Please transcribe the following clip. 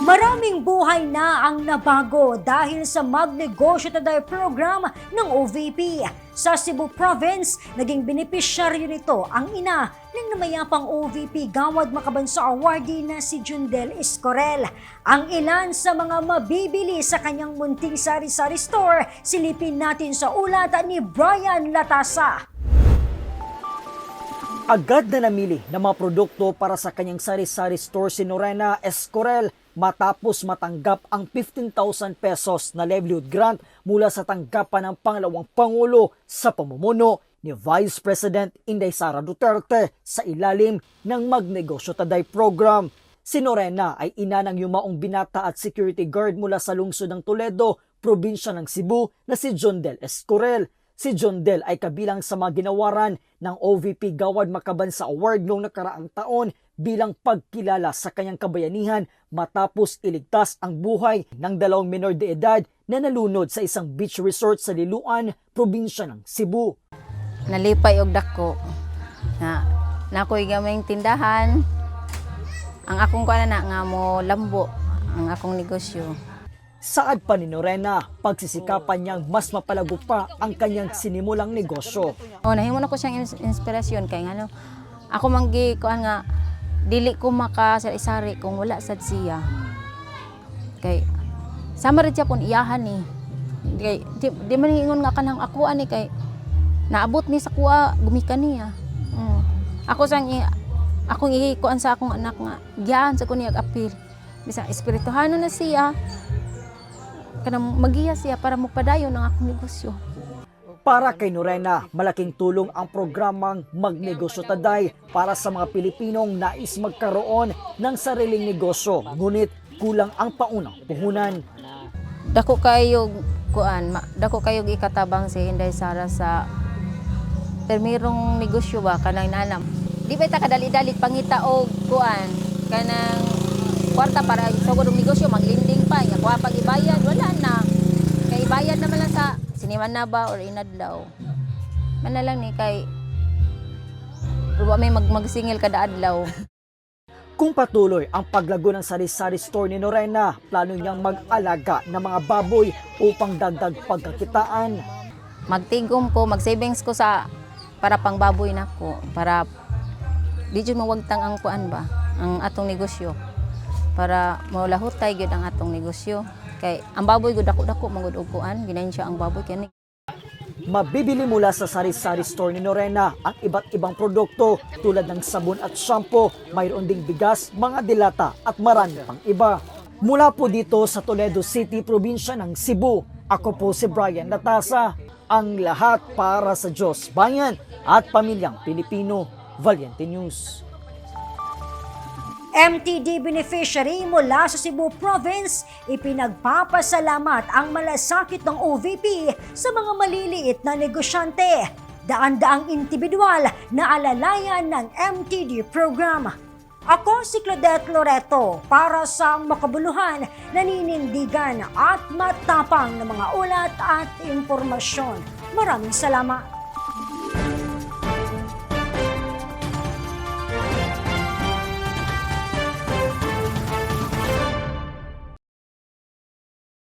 Maraming buhay na ang nabago dahil sa Magnegosyo Today program ng OVP. Sa Cebu Province, naging benepisyaryo nito ang ina ng namayapang OVP Gawad Makabansa awardee na si Jundel Escorel. Ang ilan sa mga mabibili sa kanyang munting sari-sari store, silipin natin sa ulat ni Brian Latasa. Agad na namili ng mga produkto para sa kanyang sari-sari store si Norena Escorel matapos matanggap ang 15,000 pesos na livelihood grant mula sa tanggapan ng pangalawang Pangulo sa pamumuno ni Vice President Inday Sara Duterte sa ilalim ng Magnegosyo Taday program. Si Norena ay ina ng yumaong binata at security guard mula sa lungsod ng Toledo, probinsya ng Cebu na si John Del Escorel. Si John Del ay kabilang sa mga ginawaran ng OVP Gawad Makabansa Award noong nakaraang taon bilang pagkilala sa kanyang kabayanihan matapos iligtas ang buhay ng dalawang minor de edad na nalunod sa isang beach resort sa Liluan, probinsya ng Cebu. nalipay og dako. Na nakoy gamay tindahan. Ang akong kuana na nga mo lambo. Ang akong negosyo Saad pa ni Norena, pagsisikapan niyang mas mapalago pa ang kanyang sinimulang negosyo. oh nahimo na ko siyang ins- inspirasyon kay ngano ako manggi kuan nga dili ko maka sari kung wala sad siya. Kay sama rin siya pon iyahan ni. Kay di, di man ingon nga kanang ako ani kay naabot ni sa kuha gumikan niya. Mm. ako sang akong ihikuan sa akong anak nga giyan sa kuniyag apil. Bisang espirituhano na siya kanang magiya siya para magpadayon ang akong negosyo. Para kay Norena, malaking tulong ang programang Magnegosyo Taday para sa mga Pilipinong nais magkaroon ng sariling negosyo, ngunit kulang ang paunang puhunan. dako kayo kuan dako kayo ikatabang si Hinday Sara sa permirong negosyo ba kanang nanam? Di ba ta kadali-dali pangita og kuan kanang kwarta para sa gudong negosyo maglinding pa ya kuha pag ibayad wala na kay ibayad naman lang sa siniman na ba or inadlaw man na lang ni kay wa may mag magsingil kada adlaw Kung patuloy ang paglago ng sari-sari store ni Norena, plano niyang mag-alaga ng mga baboy upang dagdag pagkakitaan. magtigom ko, mag-savings ko sa para pang baboy na ko, para di jud mawagtang ang kuan ba, ang atong negosyo. Para maulahutay gyud ang atong negosyo. Kay ang baboy gud dako-dako magud og kuan, ginayon siya ang baboy kay ni- Mabibili mula sa sari-sari store ni Norena ang iba't ibang produkto tulad ng sabon at shampoo, mayroon ding bigas, mga dilata at marami pang iba. Mula po dito sa Toledo City, probinsya ng Cebu, ako po si Brian Latasa. Ang lahat para sa Diyos, bayan at pamilyang Pilipino. Valiente News. MTD beneficiary mula sa Cebu Province, ipinagpapasalamat ang malasakit ng OVP sa mga maliliit na negosyante. Daan-daang individual na alalayan ng MTD program. Ako si Claudette Loreto para sa makabuluhan, naninindigan at matapang ng mga ulat at impormasyon. Maraming salamat.